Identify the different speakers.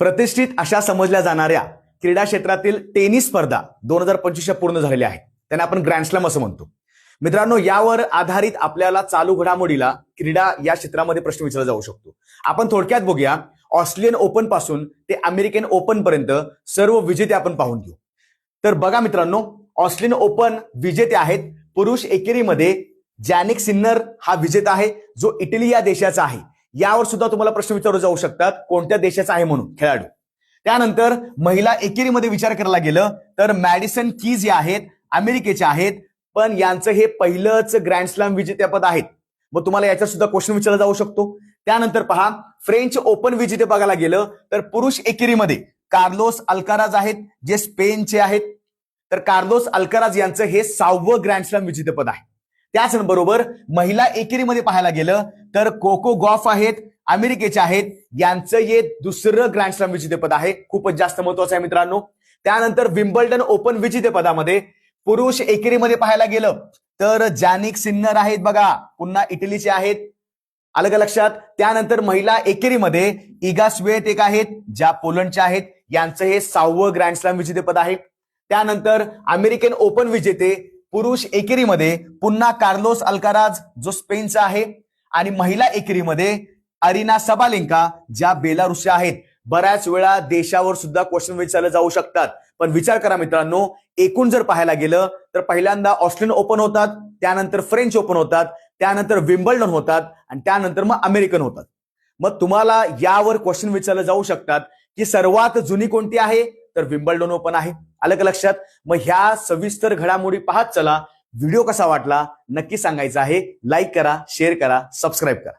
Speaker 1: प्रतिष्ठित अशा समजल्या जाणाऱ्या क्रीडा क्षेत्रातील टेनिस स्पर्धा दोन हजार पंचवीसच्या पूर्ण झालेल्या आहेत. त्यांना आपण ग्रँडस्लॅम असं म्हणतो. मित्रांनो यावर आधारित आपल्याला चालू घडामोडीला क्रीडा या क्षेत्रामध्ये प्रश्न विचारला जाऊ शकतो. आपण थोडक्यात बघूया ऑस्ट्रेलियन ओपनपासून ते अमेरिकन ओपन पर्यंत सर्व विजेते आपण पाहून घेऊ. तर बघा मित्रांनो ऑस्ट्रेलियन ओपन विजेते आहेत पुरुष एकेरीमध्ये जॅनिक सिन्नर हा विजेता आहे जो इटली या देशाचा आहे. यावर सुद्धा तुम्हाला प्रश्न विचारले जाऊ शकतात कोणत्या देशाचा आहे म्हणून? खेळाडू. त्यानंतर महिला एकेरीमध्ये विचार करायला गेलं तर मॅडिसन कीज या आहेत अमेरिकेच्या आहेत पण यांचं हे पहिलंच ग्रँडस्लॅम विजेतेपद आहेत मग तुम्हाला याच्यात सुद्धा क्वेश्चन विचारला जाऊ शकतो. त्यानंतर पहा फ्रेंच ओपन विजेते बघायला गेलं तर पुरुष एकेरीमध्ये कार्लोस अल्काराज आहेत जे स्पेनचे आहेत. तर कार्लोस अल्काराज यांचं हे सहावं ग्रँडस्लॅम विजेतेपद आहे. त्याचबरोबर महिला एकेरीमध्ये पाहायला गेलं तर कोको गॉफ आहेत अमेरिकेचे आहेत. यांचं हे दुसरं ग्रँडस्लॅम विजेतेपद आहे. खूपच जास्त महत्वाचं आहे मित्रांनो. त्यानंतर विम्बल्डन ओपन विजेतेपदामध्ये पुरुष एकेरीमध्ये पाहायला गेलं तर जॅनिक सिन्नर आहेत बघा. पुन्हा इटलीचे आहेत. आलं का लक्षात? त्यानंतर महिला एकेरीमध्ये इगा स्वेट एक आहेत ज्या पोलंडच्या आहेत. यांचं हे सहावं ग्रँडस्लॅम विजेतेपद आहे. त्यानंतर अमेरिकन ओपन विजेते पुरुष एकेरीमध्ये पुन्हा कार्लोस अल्काराज जो स्पेनचा आहे आणि महिला एकेरीमध्ये अरिना सबालिंका ज्या बेलारुसच्या आहेत. बऱ्याच वेळा देशावर सुद्धा क्वेश्चन विचारले जाऊ शकतात. पण विचार करा मित्रांनो एकूण जर पाहायला गेलं तर पहिल्यांदा ऑस्ट्रेलियन ओपन होतात त्यानंतर फ्रेंच ओपन होतात त्यानंतर विम्बल्डन होतात आणि त्यानंतर मग अमेरिकन होतात. मग तुम्हाला यावर क्वेश्चन विचारले जाऊ शकतात की सर्वात जुनी कोणती आहे? तर विम्बल्डन ओपन आहे. आलं का लक्षात? मग ह्या सविस्तर घडामोडी पाहत चला. व्हिडिओ कसा वाटला? नक्की सांगायचा आहे. लाईक करा शेअर करा सबस्क्राईब करा.